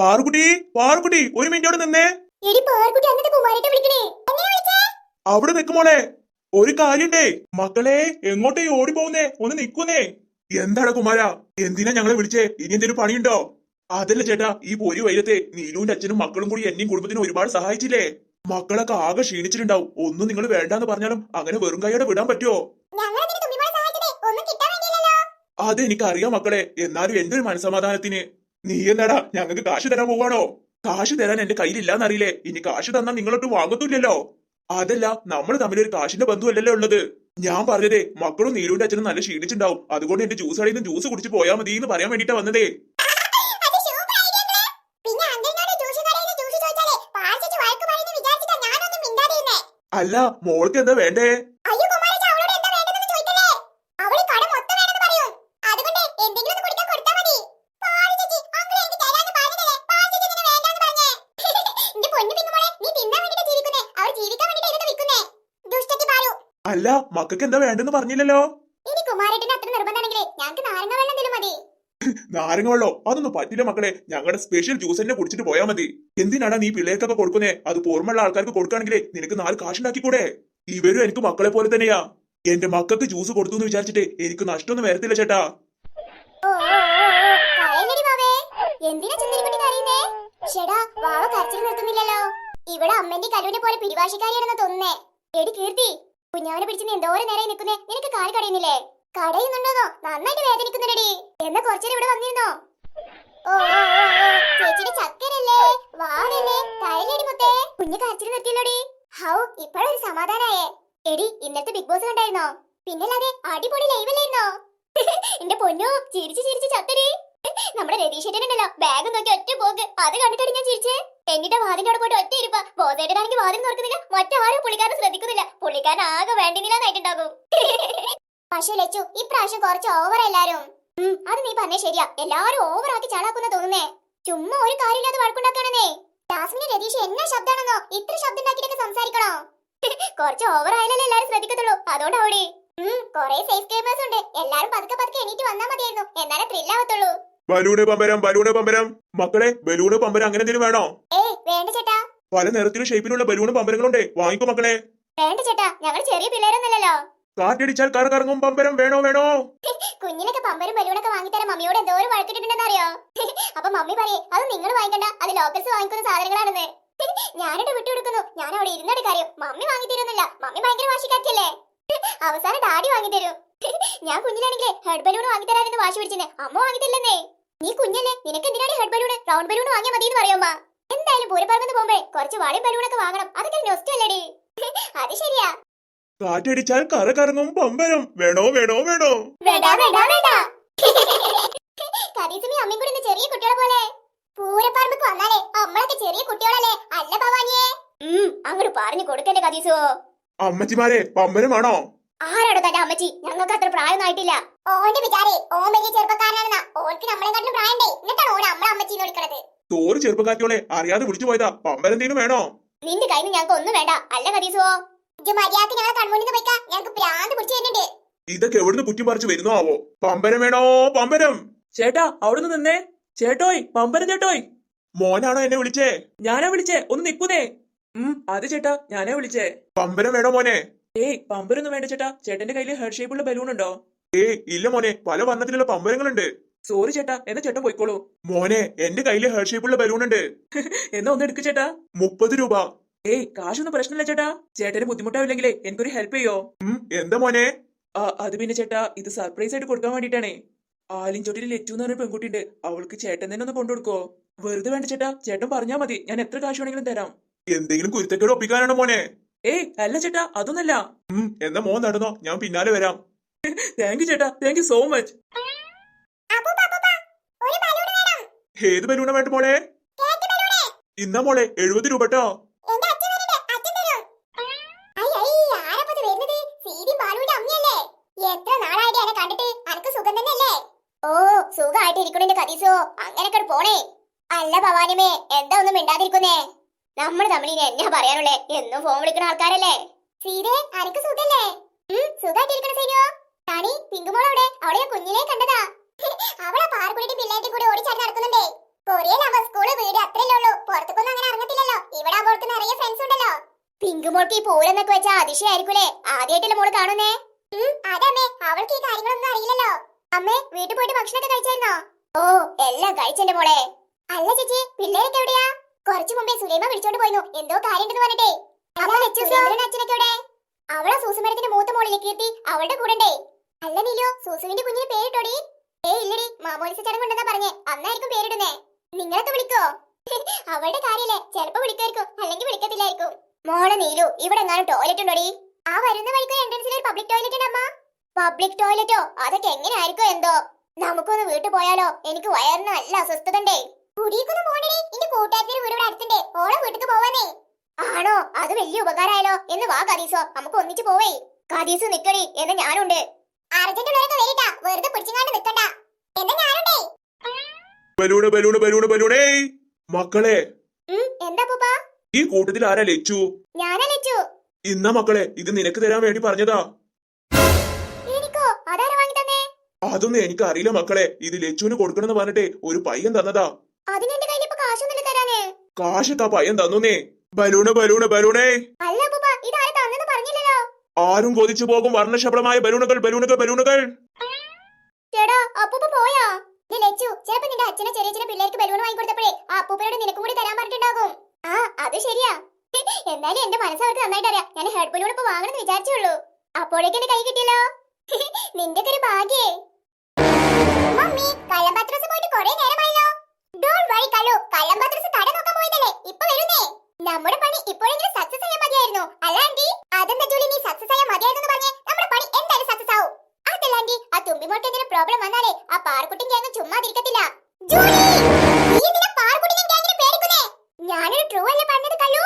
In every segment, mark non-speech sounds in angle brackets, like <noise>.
പാറുകുട്ടി പാറുകുട്ടി ഒരു മിനിറ്റ് അവിടെ നിന്നേ. അവിടെ നിക്കുമോളെ ഒരു കാര്യണ്ടേ. മക്കളെ എങ്ങോട്ടേ ഓടി പോകുന്നേ ഒന്ന് നിക്കുന്നേ എന്താണ് കുമാര? എന്തിനാ ഞങ്ങളെ വിളിച്ചേ? ഇനി എന്തെങ്കിലും പണിയുണ്ടോ? അതല്ല ചേട്ടാ ഈ പൊരി വൈരത്തെ നീലുവിന്റെ അച്ഛനും മക്കളും കൂടി എന്നെയും കുടുംബത്തിനും ഒരുപാട് സഹായിച്ചില്ലേ? മക്കളൊക്കെ ആകെ ക്ഷീണിച്ചിട്ടുണ്ടാവും. ഒന്നും നിങ്ങൾ വേണ്ടാന്ന് പറഞ്ഞാലും അങ്ങനെ വെറും കൈയോടെ വിടാൻ പറ്റുമോ അതെനിക്കറിയാം മക്കളെ. എന്നാലും എന്റെ ഒരു മനസമാധാനത്തിന് നീ എന്താടാ ഞങ്ങൾക്ക് കാശ് തരാൻ പോവാണോ? കാശ് തരാൻ എന്റെ കയ്യിലില്ലാന്നറിയില്ലേ? ഇനി കാശ് തന്നാൽ നിങ്ങളൊട്ട് വാങ്ങത്തില്ലല്ലോ അതല്ല നമ്മൾ തമ്മിൽ ഒരു കാശിന്റെ ബന്ധുവല്ലല്ലോ ഉള്ളത്. ഞാൻ പറഞ്ഞതേ മക്കളും നീലുവിന്റെ അച്ഛനും നല്ല ക്ഷീണിച്ചിട്ടുണ്ടാവും അതുകൊണ്ട് എന്റെ ജ്യൂസ് കടയിൽ നിന്ന് ജ്യൂസ് കുടിച്ച് പോയാൽ മതി എന്ന് പറയാൻ വേണ്ടിട്ടാ വന്നതേ അല്ല മോൾക്ക് എന്താ വേണ്ടേ കടയിൽ നിന്ന് ജ്യൂസ് ചോദിച്ചാലേ പാർച്ചിച്ച് വഴക്ക് പറയുന്നു വിചാരിച്ചിട്ടാ ഞാനൊന്നും മിണ്ടാതിരുന്നേ അല്ല മോൾക്ക് എന്താ വേണ്ടേ അയ്യോ കുമാരേച്ച അവളോട് എന്താ വേണ്ടതെന്ന് ചോദിക്കല്ലേ അവൾ കട മൊത്തം വേണമെന്ന് പറയും അതുകൊണ്ട് എന്തെങ്കിലും ഒന്ന് കുടിക്കാൻ കൊടുത്താ മതി പാറു ചേച്ചി അങ്കിൾ എനിക്ക് തരാന്ന് പറഞ്ഞതല്ലേ പാറു ചേച്ചി ഇതിന് വേണ്ടാന്ന് പറഞ്ഞേ എന്റെ പൊന്നു പിന്നുമോളെ നീ തിന്നാൻ വേണ്ടിട്ട് ജീവിക്കുന്നേ അവൾ ജീവിക്കാൻ വേണ്ടിട്ട് ഇതൊക്കെ വിൽക്കുന്നേ ദുഷ്ടത്തി പാറു അല്ല മക്കൾക്ക് എന്താ വേണ്ടെന്ന് പറഞ്ഞില്ലല്ലോ. ഇനി കുമാരേട്ടന് അത്ര നിർബന്ധമാണെങ്കിലേ ഞങ്ങൾക്ക് നാരങ്ങ വെള്ളം എന്തെങ്കിലും മതി. <laughs> നാരങ്ങ വെള്ളോ അതൊന്നും പറ്റില്ല മക്കളെ. ഞങ്ങളുടെ സ്പെഷ്യൽ ജ്യൂസ് തന്നെ കുടിച്ചിട്ട് പോയാൽ മതി. എന്തിനാണ് നീ പിള്ളേർക്കൊക്കെ കൊടുക്കുന്നേ? അത് പോർമുള്ള ആൾക്കാർക്ക് കൊടുക്കുകയാണെങ്കിലേ നിനക്ക് നാല് കാശുണ്ടാക്കിക്കൂടെ? ഇവരും എനിക്ക് മക്കളെ പോലെ തന്നെയാ. എന്റെ മക്കൾക്ക് ജ്യൂസ് കൊടുത്തു എന്ന് വിചാരിച്ചിട്ട് എനിക്ക് നഷ്ടമൊന്നും വരത്തില്ല ചേട്ടാ. ഇവിടെ അമ്മന്റെ കരുവിനെ പോലെ പിരിവാശിക്കാരിയാണെന്ന് തോന്നുന്നേ. എടി കീർത്തി കുഞ്ഞാവനെ പിടിച്ച് എന്തോരം നേരെ നിൽക്കുന്നേ. നിനക്ക് കാൽ കടയുന്നില്ലേ? കടയുന്നുണ്ടോന്നോ? നന്നായിട്ട് വേദനിക്കുന്നുണ്ടടി. എന്നാ കുറച്ചേരം ഇവിടെ വന്നിരുന്നോ? ഓ ചേച്ചിയുടെ ചക്കരല്ലേ മുത്തേ. ഹൗ എടി ഇന്നത്തെ ബിഗ് ബോസ് കണ്ടായിരുന്നോ? പിന്നല്ലാതെ അടിപൊളി ലൈവല്ലായിരുന്നോ? <laughs> എന്റെ പൊന്നു ചിരിച്ചു ചിരിച്ചു ചത്തടി. നമ്മുടെ രതീഷേട്ടനുണ്ടല്ലോ ബാഗ് നോക്കി ഒറ്റ പോക്ക്. അത് കണ്ടിട്ടാണ് ഞാൻ ചിരിച്ചേ. എന്നിട്ട് വാതിന്റെ അവിടെ പോയിട്ട് ഒറ്റ ഇരിപ്പ. ബോധേട്ടനാണെങ്കിൽ വാതിൽ തുറക്കുന്നില്ല. മറ്റാരും പുള്ളിക്കാരനെ ശ്രദ്ധിക്കുന്നില്ല. പുള്ളിക്കാരൻ ആകെ വേണ്ടിനില്ലാന്നായിട്ടുണ്ടാകും. പക്ഷേ ലച്ചു ഇപ്രാവശ്യം കുറച്ച് ഓവർ എല്ലാരും. അത് നീ പറഞ്ഞേ ശരിയാ. എല്ലാരും ഓവർ ആക്കി ചാളാക്കുന്ന തോന്നുന്നേ. ചുമ്മാ ഒരു കാര്യമില്ലാതെ വഴക്കുണ്ടാക്കണേ ജാസ്മിന് രതീഷ് എന്നാ ശബ്ദാണെന്നോ ഇത്ര ശബ്ദം സംസാരിക്കണോ? കുറച്ച് ഓവർ ആയാലല്ലേ എല്ലാരും ശ്രദ്ധിക്കത്തുള്ളൂ. അതുകൊണ്ടാവിടെ. ഉം, കൊറേ സേഫ് കേബേഴ്സ് ഉണ്ട്. എല്ലാരും പതുക്കെ പതുക്കെ എണീറ്റ് വന്നാ മതിയായിരുന്നു. എന്നാലേ ത്രില്ല് ആവത്തുള്ളൂ. ബലൂണ് പമ്പരം ബലൂണ് പമ്പരം. മക്കളെ ബലൂണ് പമ്പരം അങ്ങനെ എന്തെങ്കിലും വേണോ? ഏയ് വേണ്ട ചേട്ടാ. പല നിറത്തിലും ഷേപ്പിലുള്ള ബലൂണ് പമ്പരങ്ങളുണ്ട്. വാങ്ങിക്കോ മക്കളെ. വേണ്ട ചേട്ടാ ഞങ്ങൾ ചെറിയ പിള്ളേരൊന്നുമല്ലല്ലോ. കാറ്റടിച്ചാൽ കറ കറങ്ങും പമ്പരം വേണോ വേണോ? <laughs> കുഞ്ഞിനൊക്കെ പമ്പരും ബലൂണൊക്കെ വാങ്ങിത്തരാൻ മമ്മിയോട് എന്തോരം വഴക്കിട്ടിട്ടുണ്ടെന്ന് അറിയോ <laughs> അപ്പൊ മമ്മി പറയേ അത് നിങ്ങൾ വാങ്ങിക്കണ്ട അത് ലോക്കൽസ് വാങ്ങിക്കുന്ന സാധനങ്ങളാണെന്ന്. <laughs> ഞാനിട്ട് വിട്ടുകൊടുക്കുന്നു. ഞാൻ അവിടെ ഇരുന്നിട്ട് കാര്യം. മമ്മി വാങ്ങി തരുന്നില്ല മമ്മി ഭയങ്കര വാശിക്കാറ്റല്ലേ അവസാനം ഡാഡി വാങ്ങി തരും ഞാൻ കുഞ്ഞിലാണെങ്കിൽ ഹെഡ് ബലൂൺ വാങ്ങി വാങ്ങിത്തരാനെന്ന് വാശി പിടിച്ചെന്നെ. അമ്മ വാങ്ങിത്തില്ലെന്നേ. നീ കുഞ്ഞല്ലേ നിനക്ക് എന്തിനാണ് ഹെഡ് ബലൂൺ റൗണ്ട് ബലൂൺ വാങ്ങിയാൽ മതി എന്ന് പറയുമ്പോ? എന്തായാലും പൂരപ്പറമ്പെന്ന് പോകുമ്പേ കുറച്ച് വാളിയും ബലൂണൊക്കെ വാങ്ങണം. അതൊക്കെ നൊസ്റ്റ് അല്ലേ <laughs> അത് ശരിയാ. കാറ്റടിച്ചാൽ കറ കറങ്ങും പമ്പരം വേണോ വേണോ വേണോ? വേണ്ട വേണ്ട വേണ്ട <laughs> കരീസമി അമ്മയും കൂടി ചെറിയ കുട്ടികളെ പോലെ. പൂരപ്പറമ്പക്ക് വന്നാലേ അമ്മളൊക്കെ ചെറിയ കുട്ടികളല്ലേ? അല്ല ഭവാനിയെ. അങ്ങോട്ട് പറഞ്ഞു കൊടുക്കല്ലേ കതീസോ അമ്മച്ചിമാരെ പമ്പരമാണോ ആരാടോ തന്റെ അമ്മച്ചി? ഞങ്ങൾക്ക് അത്ര പ്രായമൊന്നും ഓന്റെ വിചാരേ ഓൻ വലിയ ചെറുപ്പക്കാരനാണെന്നാ. ഓർക്ക് നമ്മളെക്കാട്ടിലും പ്രായണ്ടേ എന്നിട്ടാണ് ഓൻ നമ്മളെ അമ്മച്ചി വിളിക്കണത്? തോറ് ചെറുപ്പക്കാറ്റിയോളെ അറിയാതെ വിളിച്ചു പോയതാ. പമ്പരം എന്തെങ്കിലും വേണോ? നിന്റെ കയ്യിൽ നിന്ന് ഞങ്ങൾക്ക് ഒന്നും വേണ്ട. അല്ല കതീസോ ഇത് മര്യാദയ്ക്ക് ഞങ്ങളെ കൺമുന്നിൽ പോയിക്കാ. ഞങ്ങൾക്ക് പ്രാന്ത് പിടിച്ചു വരുന്നുണ്ട്. ഇതൊക്കെ എവിടുന്ന് കുറ്റി പറിച്ചു വരുന്നോ ആവോ? പമ്പരം വേണോ? പമ്പരം. ചേട്ടാ അവിടുന്ന് നിന്നേ. ചേട്ടോയ് പമ്പരം ചേട്ടോയ്. മോനാണോ എന്നെ വിളിച്ചേ? ഞാനാ വിളിച്ചേ. ഒന്ന് നിൽക്കുന്നേ ഉം അത് ചേട്ടാ ഞാനാ വിളിച്ചേ. പമ്പരം വേണോ മോനെ? ഏയ് പമ്പരൊന്നും വേണ്ട ചേട്ടാ. ചേട്ടന്റെ കയ്യിൽ ഹെഡ് ഷേപ്പുള്ള ബലൂൺ ഉണ്ടോ? ഏയ് ഇല്ല മോനെ. പല വർണത്തിലുള്ള പമ്പരങ്ങളുണ്ട്. സോറി ചേട്ടാ. എന്നാ ചേട്ടൻ പോയിക്കോളൂ. മോനെ എന്റെ കയ്യിൽ ഹെഡ് ഷേപ്പുള്ള ബലൂൺ ഉണ്ട്. <laughs> എന്നാ ഒന്ന് എടുക്ക് ചേട്ടാ. മുപ്പത് രൂപ. ഏയ് കാശൊന്നും പ്രശ്നമില്ല ചേട്ടാ. ചേട്ടന് ബുദ്ധിമുട്ടാവില്ലെങ്കിലേ എനിക്കൊരു ഹെൽപ്പ് ചെയ്യോ? എന്താ മോനെ? അത് പിന്നെ ചേട്ടാ ഇത് സർപ്രൈസ് ആയിട്ട് കൊടുക്കാൻ വേണ്ടിട്ടാണേ ആലിൻചോട്ടിൽ ലെറ്റു എന്ന് പറഞ്ഞ പെൺകുട്ടിയുണ്ട്. അവൾക്ക് ചേട്ടൻ തന്നെ ഒന്ന് കൊണ്ടുകൊടുക്കോ വെറുതെ വേണ്ട ചേട്ടാ. ചേട്ടൻ പറഞ്ഞാ മതി. ഞാൻ എത്ര കാശ് വേണമെങ്കിലും തരാം. എന്തെങ്കിലും കുരുത്തക്കേട് ഒപ്പിക്കാനാണോ മോനെ? ഏയ് അല്ല ചേട്ടാ അതൊന്നല്ല. എന്താ എന്നാ മോൻ നടന്നോ ഞാൻ പിന്നാലെ വരാം. താങ്ക് യു ചേട്ടാ താങ്ക് യു സോ മച്ച് അപ്പൂപ്പ അപ്പൂപ്പ ഒരു ബലൂൺ വേണം. ഏത് ബലൂണ വേണ്ട മോളെ? ഇന്നാ മോളെ എഴുപത് രൂപ ട്ടോ. എന്റെ അച്ഛൻ വരുന്നുണ്ട് അച്ഛൻ തരും ഐ ഐ ആരപ്പത് വരുന്നത്? സീതി ബാലുവിന്റെ എത്ര നാളായിട്ട് എന്നെ കണ്ടിട്ട് അനക്ക് സുഖം ഓ സുഖമായിട്ട് ഇരിക്കണേ കതീസോ. അങ്ങനെയൊക്കെ പോണേ. അല്ല ഭവാനിമേ എന്താ ഒന്നും മിണ്ടാതിരിക്കുന്നേ? നമ്മൾ തമ്മിൽ ഇനി എന്നാ പറയാനുള്ളേ? എന്നും ഫോൺ വിളിക്കുന്ന ആൾക്കാരല്ലേ? സീതേ അനക്ക് സുഖല്ലേ? അവിടെ കുഞ്ഞിനെ അവളെ <laughs> ഓടിച്ചാടി നടക്കുന്നുണ്ടേ. വീട് ഉള്ളൂ. അങ്ങനെ ഫ്രണ്ട്സ് ഉണ്ടല്ലോ. കാണുന്നേ? അവൾക്ക് ഈ കാര്യങ്ങളൊന്നും അറിയില്ലല്ലോ. അമ്മേ പോയിട്ട് ഭക്ഷണമൊക്കെ കഴിച്ചായിരുന്നോ? ഓ എല്ലാം കഴിച്ചല്ലേ മോളെ. അല്ല ചേച്ചി പിള്ളേരൊക്കെ എവിടെയാ? കുറച്ചു മുമ്പേ സുലൈമ വിളിച്ചോണ്ട് പോയിരുന്നു എന്തോ കാര്യണ്ടെന്ന് പറഞ്ഞിട്ടേ. അച്ഛനൊക്കെ അവളെ സൂസുമരത്തിന്റെ മൂത്ത മോളിലേക്ക് കീർത്തി അവളുടെ കൂടെ ഉണ്ടേ അല്ല നീലോ സൂസുവിന്റെ കുഞ്ഞിന് പേരിട്ടോടി. ഏ ഇല്ലടി മാമോലിസ ചടങ്ങുണ്ടെന്നാ പറഞ്ഞേ. അന്നായിരിക്കും പേരിടുന്നേ. നിങ്ങളൊക്കെ വിളിക്കോ? <laughs> അവളുടെ കാര്യല്ലേ ചെലപ്പോ വിളിക്കായിരിക്കും അല്ലെങ്കിൽ വിളിക്കത്തില്ലായിരിക്കും. മോളെ നീലു ഇവിടെ എങ്ങാനും ടോയ്ലറ്റ് ഉണ്ടോടി? ആ വരുന്ന വഴിക്ക് എൻട്രൻസിൽ ഒരു പബ്ലിക് ടോയ്ലറ്റ് ഉണ്ട് അമ്മ. പബ്ലിക് ടോയ്ലറ്റോ അതൊക്കെ എങ്ങനെ ആയിരിക്കും എന്തോ? നമുക്കൊന്ന് വീട്ടിൽ പോയാലോ? എനിക്ക് വയറിന് നല്ല അസ്വസ്ഥത ഉണ്ടേ എന്റെ കൂട്ടുകാരുടെ വീട് ഇവിടെ അടുത്തുണ്ട് ഓളെ വീട്ടിക്ക് പോവാനേ. ആണോ? അത് വലിയ ഉപകാരമായാലോ എന്ന് വാ കദീസോ നമുക്ക് ഒന്നിച്ച് പോവേ. കദീസ് നിക്കടി എന്ന് ഞാനുണ്ട്. അർജന്റുള്ളവരൊക്കെ വരിട്ടാ. വെറുതെ പിടിച്ചങ്ങാണ്ട് നിക്കണ്ട. എന്നാ ഞാനുണ്ടേ. ബലൂണ് ബലൂണ് ബലൂണ് ബലൂണേ. മക്കളെ. എന്താ പൂപ്പ? ഈ കൂട്ടത്തിൽ ആരാ ലച്ചു? ഞാനാ ലച്ചു. ഇന്ന മക്കളെ ഇത് നിനക്ക് തരാൻ വേണ്ടി പറഞ്ഞതാ. എനിക്കോ? അതാരാ വാങ്ങി തന്നേ? അതൊന്നും എനിക്ക് അറിയില്ല മക്കളെ. ഇത് ലച്ചുവിന് കൊടുക്കണമെന്ന് പറഞ്ഞിട്ട് ഒരു പയ്യൻ തന്നതാ. അതിന് എന്റെ കയ്യിൽ ഇപ്പൊ കാശൊന്നുമില്ല തരാന് താ പയ്യൻ തന്നുന്നേ. Balloon balloon ബലൂണേ. ആരും കൊതിച്ചു പോകും വർണശബളമായ ബലൂണുകൾ ബലൂണുകൾ ബലൂണുകൾ. അച്ഛനെ ചെറിയ ചെറിയ പിള്ളേർക്ക് ബലൂൺ വാങ്ങി കൊടുത്തപ്പോഴേ ആ അപ്പൂപ്പനോട് നിനക്കും കൂടി തരാൻ പറഞ്ഞിട്ടുണ്ടാകും. ആ അത് ശരിയാ. എന്നാലും എന്റെ മനസ്സ് അവർക്ക് നന്നായിട്ട് അറിയാം. ഞാൻ ഹെഡ് ബലൂൺ ഇപ്പൊ വാങ്ങണമെന്ന് വിചാരിച്ചുള്ളൂ. അപ്പോഴേക്ക് എന്റെ കൈ കിട്ടിയല്ലോ. നിന്റെ ഒരു ഭാഗ്യേ. മമ്മി കള്ളംപത്രസ് പോയിട്ട് കുറേ നേരമായല്ലോ. ഡോണ്ട് വറി കള്ളു കള്ളംപത്രസ് തട നോക്കാൻ പോയതല്ലേ ഇപ്പൊ വരുന്നേ നമ്മുടെ പണി ഇപ്പോഴെങ്കിലും സക്സസ് ചെയ്യാൻ മതിയായിരുന്നു. അല്ല ആന്റി? അതെന്താ ജോലി? നീ സക്സസ് ചെയ്യാൻ മതിയായിരുന്നു പറഞ്ഞേ. നമ്മുടെ പണി എന്തായാലും സക്സസ് ആവും. അതല്ല ആന്റി. ആ തുമ്പിമോട്ട് എന്തെങ്കിലും പ്രോബ്ലം വന്നാലേ ആ പാറക്കുട്ടിൻ ഗ്യാങ് ചുമ്മാതിരിക്കത്തില്ല. ഞാനൊരു ട്രൂ അല്ലേ പറഞ്ഞത് കള്ളു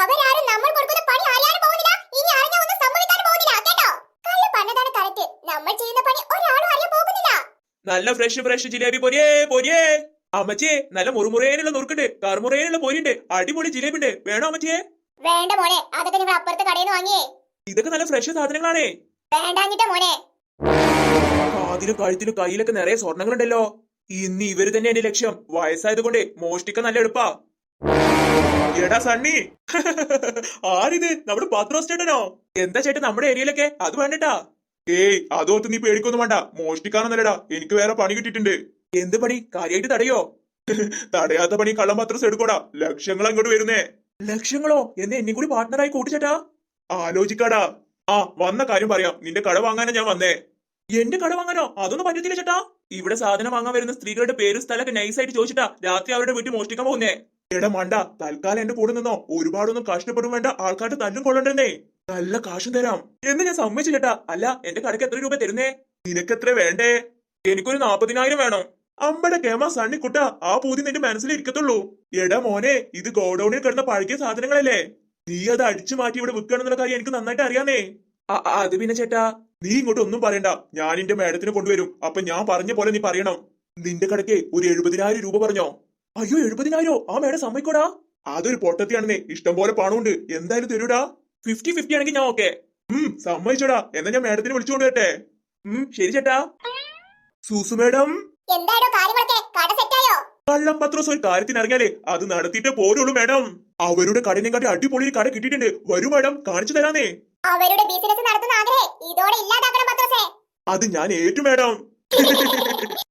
അവരാരും നമ്മൾ കൊടുക്കുന്ന പണി അറിയാനും പോകുന്നില്ല. ഇനി അറിഞ്ഞ ഒന്നും സംഭവിക്കാൻ പോകുന്നില്ല. കേട്ടോ? കള്ളു പറഞ്ഞതാണ് കറക്റ്റ് നമ്മൾ ചെയ്യുന്ന പണി ഒരാളും അറിയാൻ പോകുന്നില്ല. നല്ല ഫ്രഷ് ഫ്രഷ് ജിലേബി പൊരിയേ പൊരിയേ. അമ്മച്ചേ നല്ല മുറുമുറേനുള്ള നുറുക്കുണ്ട് കറുമുറേനുള്ള പോരിണ്ട് അടിപൊളി ജിലേബിണ്ട് വേണോ അമ്മച്ചിയെ? വേണ്ട മോനെ അതൊക്കെ നിങ്ങൾ അപ്പുറത്തെ കടയിൽ നിന്ന് വാങ്ങിയേ. ഇതൊക്കെ നല്ല ഫ്രഷ് സാധനങ്ങളാണേ. വേണ്ടാഞ്ഞിട്ട മോനെ കാതിലും കഴുത്തിലും കയ്യിലൊക്കെ നിറയെ സ്വർണങ്ങളുണ്ടല്ലോ. ഇന്ന് ഇവർ തന്നെ എന്റെ ലക്ഷ്യം. വയസ്സായത് കൊണ്ട് മോഷ്ടിക്കാൻ നല്ല എളുപ്പാ. എടാ സണ്ണി. <laughs> ആരിത്? നമ്മുടെ പത്രോസ് ചേട്ടനോ? എന്താ ചേട്ടൻ നമ്മുടെ ഏരിയയിലൊക്കെ? അത് വേണ്ടട്ടാ. ഏയ് അതോർത്ത് നീ പേടിക്കൊന്നും വേണ്ട. മോഷ്ടിക്കാനൊന്നല്ലടാ എനിക്ക് വേറെ പണി കിട്ടിയിട്ടുണ്ട്. എന്ത് പണി? കാര്യമായിട്ട് തടയോ? തടയാത്ത പണി കള്ളം മാത്രം എടുക്കോടാ. ലക്ഷങ്ങൾ അങ്ങോട്ട് വരുന്നേ. ലക്ഷങ്ങളോ? എന്ന് എന്നെ കൂടി പാർട്ട്ണറായി കൂട്ടിച്ചേട്ടാ. ആലോചിക്കാടാ. ആ വന്ന കാര്യം പറയാം. നിന്റെ കട വാങ്ങാനാ ഞാൻ വന്നേ. എന്റെ കട വാങ്ങാനോ? അതൊന്നും പറ്റത്തില്ല ചേട്ടാ. ഇവിടെ സാധനം വാങ്ങാൻ വരുന്ന സ്ത്രീകളുടെ പേരും സ്ഥലമൊക്കെ നൈസായിട്ട് ചോദിച്ചിട്ടാ രാത്രി അവരുടെ വീട്ടിൽ മോഷ്ടിക്കാൻ പോകുന്നേ. എടാ മണ്ട. തൽക്കാലം എന്റെ കൂടെ നിന്നോ. ഒരുപാടൊന്നും കഷ്ടപ്പെടും വേണ്ട. ആൾക്കാരുടെ തല്ലും കൊള്ളണ്ടേ. നല്ല കാശും തരാം. എന്ന് ഞാൻ സമ്മതിച്ചു ചേട്ടാ. അല്ല എന്റെ കടക്ക് എത്ര രൂപ തരുന്നേ? നിനക്ക് എത്ര വേണ്ടേ? എനിക്കൊരു നാപ്പതിനായിരം വേണം. അമ്പടെ കേമ സണ്ണിക്കുട്ട ആ പൂതി നിന്റെ മനസ്സിൽ ഇരിക്കത്തുള്ളൂ. എടാ മോനെ ഇത് ഗോഡൌണിൽ കിടന്ന പഴകിയ സാധനങ്ങളല്ലേ? നീ അത് അടിച്ചു മാറ്റി ഇവിടെ വിൽക്കണമെന്നുള്ള കാര്യം എനിക്ക് നന്നായിട്ട് അറിയാന്നേ. അത് പിന്നെ ചേട്ടാ നീ ഇങ്ങോട്ട് ഒന്നും പറയണ്ട. ഞാൻ എന്റെ മേഡത്തിന് കൊണ്ടുവരും. അപ്പൊ ഞാൻ പറഞ്ഞ പോലെ നീ പറയണം. നിന്റെ കടയ്ക്ക് ഒരു എഴുപതിനായിരം രൂപ പറഞ്ഞോ? അയ്യോ എഴുപതിനായിരോ? ആ മേഡം സമ്മതിക്കോടാ. അതൊരു പൊട്ടത്തിയാണെന്നേ. ഇഷ്ടം പോലെ പണമുണ്ട്. എന്തായാലും തരൂടാ. ഫിഫ്റ്റി ഫിഫ്റ്റി ആണെങ്കിൽ ഞാൻ ഓക്കെ. ഉം സമ്മതിച്ചോടാ. എന്നാ ഞാൻ മേഡത്തിന് വിളിച്ചുകൊണ്ട് വരട്ടെ. ഉം ശരി ചേട്ടാ. സൂസു മേഡം. എന്തായാലും കാര്യങ്ങളൊക്കെ? കട സെറ്റായോ? കള്ളം പത്രോസ് ഒരു കാര്യത്തിന് ഇറങ്ങിയാലേ അത് നടത്തിയിട്ടേ പോരുള്ളൂ മാഡം. അവരുടെ കടനെ കാട്ടി അടിപൊളി കട കിട്ടിയിട്ടുണ്ട്. വരൂ മാഡം കാണിച്ചു തരാന്നേ. അവരുടെ ബിസിനസ് നടത്തുന്ന ആഗ്രഹേ ഇതോടെ ഇല്ലാതാക്കണം പത്രോസേ. അത് ഞാൻ ഏറ്റു മാഡം.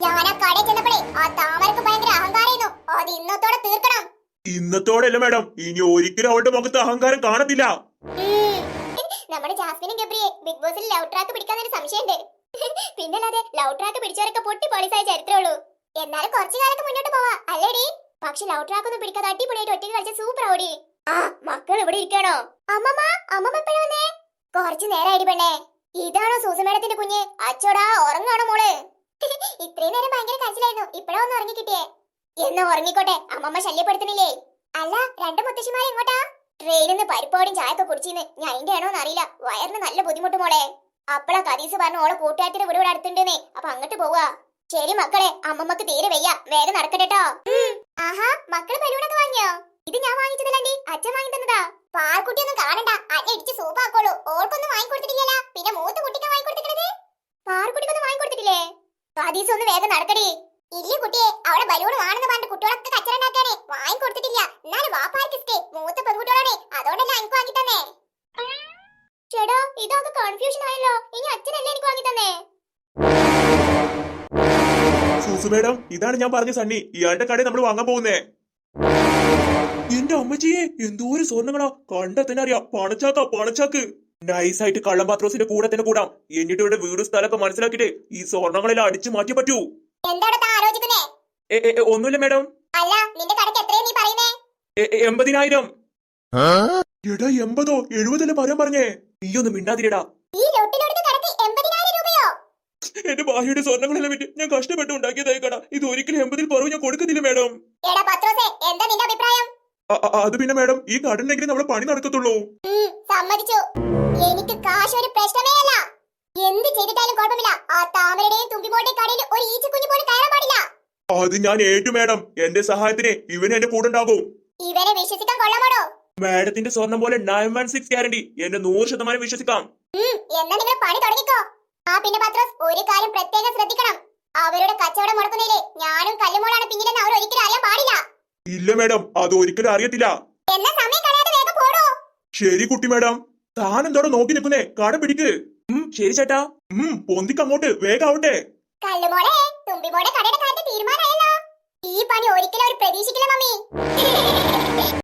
ഞാൻ ആ കടയിൽ ചെന്നപ്പോഴേ ആ താമരക്ക് ഭയങ്കര അഹങ്കാരായിരുന്നു. അത് ഇന്നത്തോടെ തീർക്കണം. ഇന്നത്തോടെയല്ല മാഡം. ഇനി ഒരിക്കലും അവളുടെ മുഖത്ത് അഹങ്കാരം കാണത്തില്ല. ഉം. നമ്മുടെ ജാസ്മിനും ഗബ്രിയെ ബിഗ് ബോസിൽ ലവ് ട്രാക്ക് പിടിക്കാൻ ഒരു സംശയമുണ്ട്. പിന്നല്ലാതെ ലവ് ട്രാക്ക് പിടിച്ചവരൊക്കെ പൊട്ടി പോളിസായ ചരിത്രമുള്ളൂ. എന്നാലും കുറച്ചു കാലത്ത് മുന്നോട്ട് പോവാ അല്ലേടി? പക്ഷെ ലവ് ട്രാക്ക് ഒന്നും പിടിക്കാതെ അടിപൊളിയായിട്ട് ഒറ്റയ്ക്ക് കളിച്ച സൂപ്പർ ഓടി ആ മക്കൾ ഇവിടെ ഇരിക്കണോ? അമ്മമ്മ അമ്മമ്മ എപ്പോഴും വന്നേ? കുറച്ചു നേരമായിട്ട് പെണ്ണേ. ഇതാണോ സൂസ മേഡത്തിന്റെ കുഞ്ഞ്? അച്ചോടാ ഉറങ്ങാണോ മോൾ? ഇത്രയും നേരം ഭയങ്കര കരച്ചിലായിരുന്നു. ഇപ്പഴാ ഒന്ന് ഉറങ്ങി കിട്ടിയേ. എന്നാ ഉറങ്ങിക്കോട്ടെ അമ്മമ്മ ശല്യപ്പെടുത്തുന്നില്ലേ? അല്ല രണ്ട് മുത്തശ്ശിമാരെ എങ്ങോട്ടാ? ട്രെയിനിൽ നിന്ന് പരിപ്പോടും ചായൊക്കെ കുടിച്ചിന്ന്. ഞാൻ അതിന്റെ ആണോന്ന് അറിയില്ല. വയറിന് നല്ല ബുദ്ധിമുട്ട് മോളെ. അപ്പളാ കദീസ് പറഞ്ഞു ഓളെ കൂട്ടുകാരത്തിന്റെ വീട് ഇവിടെ അടുത്തുണ്ടെന്നേ. അപ്പൊ അങ്ങോട്ട് പോവാ. ശരി മക്കളെ അമ്മമ്മക്ക് തീരെ വയ്യ. വേഗം നടക്കട്ടെട്ടോ ആഹാ മക്കൾ ബലൂണൊക്കെ വാങ്ങിയോ? ഇത് ഞാൻ വാങ്ങിച്ചതല്ലേ അച്ഛൻ വാങ്ങി തന്നതാ. പാൽക്കുട്ടിയൊന്നും കാണണ്ട. അന്നെ ഇടിച്ച് സൂപ്പാക്കോളൂ ഓൾക്കൊന്നും വാങ്ങി കൊടുത്തിട്ടില്ലല്ലോ. പിന്നെ മൂത്ത കുട്ടിക്ക് വാങ്ങി കൊടുത്തിട്ടത് പാർക്കുട്ടിക്കൊന്നും വാങ്ങി കൊടുത്തിട്ടില്ലേ? കദീസ് ഒന്ന് വേഗം നടക്കടി. ഇല്ല കുട്ടിയെ അവിടെ ബലൂൺ വാണെന്ന് പറഞ്ഞിട്ട് കുട്ടികളൊക്കെ കച്ചറ ഉണ്ടാക്കാനേ വാങ്ങി കൊടുത്തിട്ടില്ല. എന്നാലും വാപ്പാർക്ക് മൂത്ത പെൺകുട്ടികളാണേ. അതുകൊണ്ടല്ല എനിക്ക് വാങ്ങി തന്നെ. ഇതൊക്കെ കൺഫ്യൂഷൻ ആയല്ലോ. ഇനി അച്ഛനല്ലേ എനിക്ക് വാങ്ങി തന്നേ? സൂസു മേഡം ഇതാണ് ഞാൻ പറഞ്ഞ സണ്ണി. ഇയാളുടെ കടയിൽ നമ്മൾ വാങ്ങാൻ പോകുന്നേ. എന്റെ അമ്മച്ചിയെ എന്തോരം സ്വർണങ്ങളാ. കണ്ട തന്നെ അറിയാം. പണച്ചാക്ക പണച്ചാക്ക്. നൈസായിട്ട് കള്ളം പാത്രോസിന്റെ കൂടെ തന്നെ കൂടാം. എന്നിട്ട് ഇവിടെ വീട് സ്ഥലമൊക്കെ മനസ്സിലാക്കിട്ട് ഈ സ്വർണങ്ങളെല്ലാം അടിച്ചു മാറ്റി പറ്റൂ. ഒന്നുമില്ല മേഡം. എൺപതിനായിരം. എടാ എൺപതോ എഴുപതല്ലേ പറയാൻ പറഞ്ഞേ? നീ ഒന്ന് മിണ്ടാതിരിടാ എന്റെ ഭാര്യയുടെ സ്വർണങ്ങളെല്ലാം വിറ്റ് ഞാൻ കഷ്ടപ്പെട്ട് ഉണ്ടാക്കിയതായി കട. ഇത് ഒരിക്കലും എൺപതിൽ പറവ് ഞാൻ കൊടുക്കത്തില്ല മേഡം. അത് പിന്നെ മേഡം ഈ കടണ്ടെങ്കിൽ നമ്മുടെ പണി നടക്കത്തുള്ളൂ. സമ്മതിച്ചു. എനിക്ക് കാശ് ഒരു പ്രശ്നമേ അല്ല. എന്ത് ചെയ്തിട്ടാലും കുഴപ്പമില്ല. ആ താമരയുടെയും തുമ്പിമോളുടെയും കടയിൽ ഒരു ഈച്ചക്കുഞ്ഞു പോലും കയറാൻ പാടില്ല. അത് ഞാൻ ഏറ്റു മേഡം. എന്റെ സഹായത്തിന് ഇവനെ എന്റെ കൂടെ ഉണ്ടാകും. ഇവനെ വിശ്വസിക്കാൻ കൊള്ളമാടോ? മാഡത്തിന്റെ സ്വർണം പോലെ നയൻ വൺ സിക്സ് ഗ്യാരണ്ടി എന്നെ നൂറ് ശതമാനം വിശ്വസിക്കാം. ഉം, എന്നാ നിങ്ങൾ പണി തുടങ്ങിക്കോ. ആ പിന്നെ പത്രോസ് ഒരു കാര്യം പ്രത്യേകം ശ്രദ്ധിക്കണം. അവരുടെ കച്ചവടം മുടക്കുന്നതിൽ ഞാനും കല്ലുമോളാണ് പിന്നിലെന്ന് അവർ ഒരിക്കലും അറിയാൻ പാടില്ല. ഇല്ല മേഡം. അത് ഒരിക്കലും അറിയത്തില്ല. എന്നാ സമയം കളയാതെ വേഗം പോടോ. ശരി കുട്ടി മേഡം. താൻ എന്തോടെ നോക്കി നിൽക്കുന്നേ? കട പിടിക്ക്. ഉം ശരി ചേട്ടാ. ഉം പൊന്തിക്കങ്ങോട്ട് വേഗാവട്ടെ കല്ലുമോളെ തുമ്പിമോടെ കടയുടെ കാര്യത്തിൽ തീരുമാനമായല്ലോ. ഈ പണി ഒരിക്കലും അവർ പ്രതീക്ഷിക്കില്ല മമ്മി. <laughs>